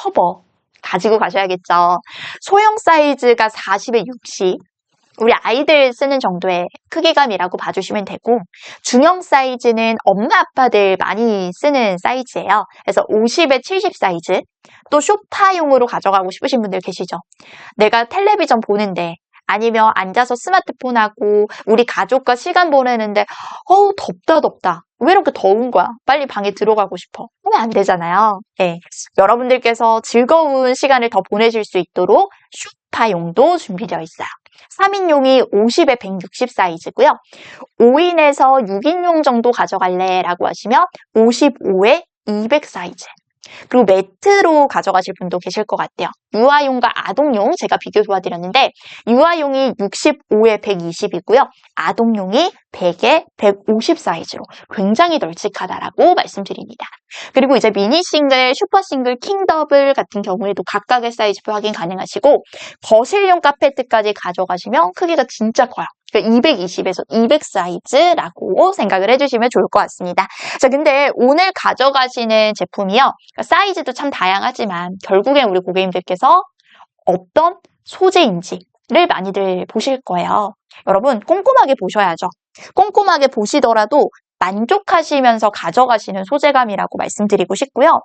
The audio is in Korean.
커버 가지고 가셔야겠죠. 소형 사이즈가 40에 60. 우리 아이들 쓰는 정도의 크기감이라고 봐주시면 되고 중형 사이즈는 엄마 아빠들 많이 쓰는 사이즈예요. 그래서 50에 70 사이즈 또 쇼파용으로 가져가고 싶으신 분들 계시죠. 내가 텔레비전 보는데 아니면 앉아서 스마트폰 하고 우리 가족과 시간 보내는데 어우 덥다 덥다 왜 이렇게 더운 거야? 빨리 방에 들어가고 싶어. 하면 안 되잖아요. 네. 여러분들께서 즐거운 시간을 더 보내실 수 있도록 쇼파용도 준비되어 있어요. 3인용이 50에 160 사이즈고요. 5인에서 6인용 정도 가져갈래 라고 하시면 55에 200 사이즈 그리고 매트로 가져가실 분도 계실 것 같아요. 유아용과 아동용 제가 비교 도와드렸는데 유아용이 65에 120이고요. 아동용이 100에 150 사이즈로 굉장히 널찍하다라고 말씀드립니다. 그리고 이제 미니 싱글, 슈퍼 싱글, 킹 더블 같은 경우에도 각각의 사이즈표 확인 가능하시고 거실용 카페트까지 가져가시면 크기가 진짜 커요. 220에서 200 사이즈라고 생각을 해주시면 좋을 것 같습니다. 자, 근데 오늘 가져가시는 제품이요. 사이즈도 참 다양하지만 결국엔 우리 고객님들께서 어떤 소재인지를 많이들 보실 거예요. 여러분 꼼꼼하게 보셔야죠. 꼼꼼하게 보시더라도 만족하시면서 가져가시는 소재감이라고 말씀드리고 싶고요.